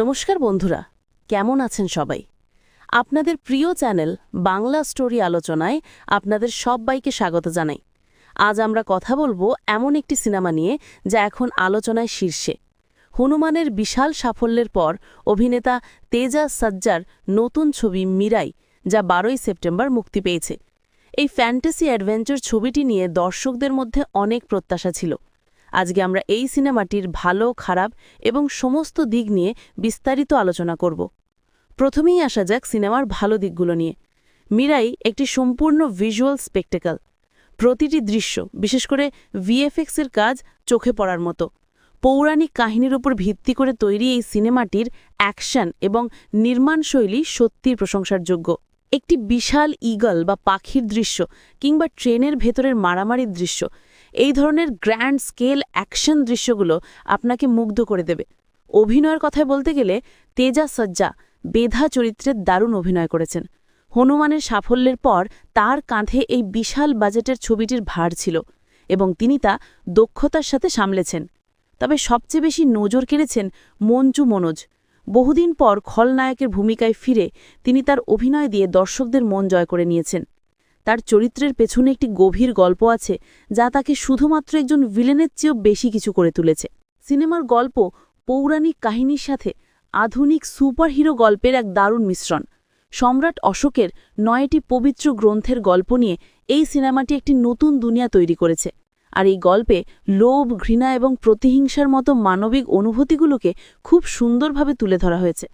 নমস্কার বন্ধুরা, কেমন আছেন সবাই? আপনাদের প্রিয় চ্যানেল বাংলা স্টোরি আলোচনায় আপনাদের সবাইকে স্বাগত জানাই। আজ আমরা কথা বলব এমন একটি সিনেমা নিয়ে যা এখন আলোচনায় শীর্ষে। হনুমানের বিশাল সাফল্যের পর অভিনেতা তেজা সজ্জার নতুন ছবি মিরাই, যা বারোই সেপ্টেম্বর মুক্তি পেয়েছে। এই ফ্যান্টাসি অ্যাডভেঞ্চার ছবিটি নিয়ে দর্শকদের মধ্যে অনেক প্রত্যাশা ছিল। আজকে আমরা এই সিনেমাটির ভালো, খারাপ এবং সমস্ত দিক নিয়ে বিস্তারিত আলোচনা করব। প্রথমেই আসা যাক সিনেমার ভালো দিকগুলো নিয়ে। মিরাই একটি সম্পূর্ণ ভিজুয়াল স্পেকটেকল প্রতিটি দৃশ্য, বিশেষ করে ভিএফএক্সের কাজ চোখে পড়ার মতো। পৌরাণিক কাহিনীর উপর ভিত্তি করে তৈরি এই সিনেমাটির অ্যাকশন এবং নির্মাণশৈলী সত্যিই প্রশংসার যোগ্য একটি বিশাল ঈগল বা পাখির দৃশ্য কিংবা ট্রেনের ভেতরের মারামারির দৃশ্য এই ধরনের গ্র্যান্ড স্কেল অ্যাকশন দৃশ্যগুলো আপনাকে মুগ্ধ করে দেবে। অভিনয়ের কথায় বলতে গেলে তেজা সজ্জা বেধা চরিত্রের দারুণ অভিনয় করেছেন। হনুমানের সাফল্যের পর তার কাঁধে এই বিশাল বাজেটের ছবিটির ভার ছিল এবং তিনি তা দক্ষতার সাথে সামলেছেন। তবে সবচেয়ে বেশি নজর কেড়েছেন মঞ্জু মনোজ। বহুদিন পর খলনায়কের ভূমিকায় ফিরে তিনি তার অভিনয় দিয়ে দর্শকদের মন জয় করে নিয়েছেন। তার চরিত্রের পেছনে একটি গভীর গল্প আছে যা তাকে শুধুমাত্র একজন ভিলেনের চেয়েও বেশি কিছু করে তুলেছে। সিনেমার গল্প পৌরাণিক কাহিনীর সাথে আধুনিক সুপারহিরো গল্পের এক দারুণ মিশ্রণ। সম্রাট অশোকের নয়টি পবিত্র গ্রন্থের গল্প নিয়ে এই সিনেমাটি একটি নতুন দুনিয়া তৈরি করেছে। আর এই গল্পে লোভ, ঘৃণা এবং প্রতিহিংসার মতো মানবিক অনুভূতিগুলোকে খুব সুন্দরভাবে তুলে ধরা হয়েছে।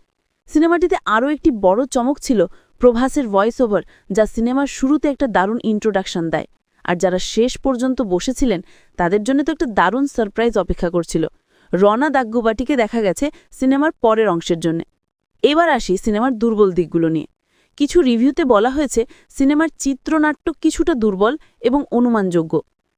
সিনেমাটিতে আরও একটি বড় চমক ছিল প্রভাসের ভয়েস ওভার যা সিনেমার শুরুতে একটা দারুণ ইন্ট্রোডাকশন দেয়। আর যারা শেষ পর্যন্ত বসেছিলেন, তাদের জন্য তো একটা দারুণ সারপ্রাইজ অপেক্ষা করছিল। রনা দাগ্গুবাটিকে দেখা গেছে সিনেমার পরের অংশের জন্য। এবার আসি সিনেমার দুর্বল দিকগুলো নিয়ে। কিছু রিভিউতে বলা হয়েছে সিনেমার চিত্রনাট্য কিছুটা দুর্বল এবং অনুমানযোগ্য।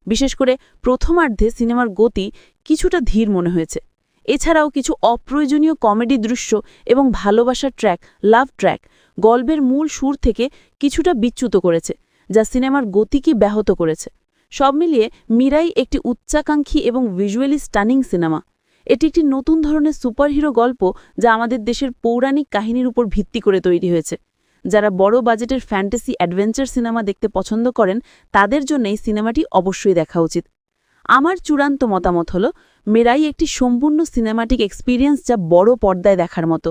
বিশেষ করে প্রথমার্ধে সিনেমার গতি কিছুটা ধীর মনে হয়েছে। এছাড়াও কিছু অপ্রয়োজনীয় কমেডি দৃশ্য এবং ভালোবাসার ট্র্যাক, লাভ ট্র্যাক, গল্পের মূল সুর থেকে কিছুটা বিচ্যুত করেছে, যা সিনেমার গতিকে ব্যাহত করেছে। সব মিলিয়ে মিরাই একটি উচ্চাকাঙ্ক্ষী এবং ভিজুয়ালি স্টানিং সিনেমা। এটি একটি নতুন ধরনের সুপারহিরো গল্প যা আমাদের দেশের পৌরাণিক কাহিনীর উপর ভিত্তি করে তৈরি হয়েছে। যারা বড় বাজেটের ফ্যান্টাসি অ্যাডভেঞ্চার সিনেমা দেখতে পছন্দ করেন, তাদের জন্য এই সিনেমাটি অবশ্যই দেখা উচিত। আমার চূড়ান্ত মতামত হল, মেরাই একটি সম্পূর্ণ সিনেমাটিক এক্সপিরিয়েন্স যা বড় পর্দায় দেখার মতো।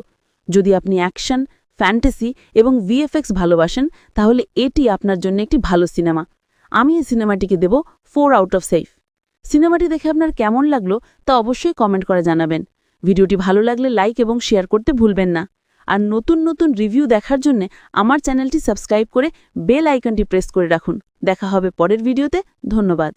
যদি আপনি অ্যাকশন ফ্যান্টাসি এবং ভিএফএক্স ভালোবাসেন, তাহলে এটি আপনার জন্য একটি ভালো সিনেমা আমি এই সিনেমাটিকে দেব ফোর আউট অফ সেফ সিনেমাটি দেখে আপনার কেমন লাগল, তা অবশ্যই কমেন্ট করে জানাবেন। ভিডিওটি ভালো লাগলে লাইক এবং শেয়ার করতে ভুলবেন না। আর নতুন নতুন রিভিউ দেখার জন্য আমার চ্যানেলটি সাবস্ক্রাইব করে বেল আইকনটি প্রেস করে রাখুন। দেখা হবে পরের ভিডিওতে ধন্যবাদ।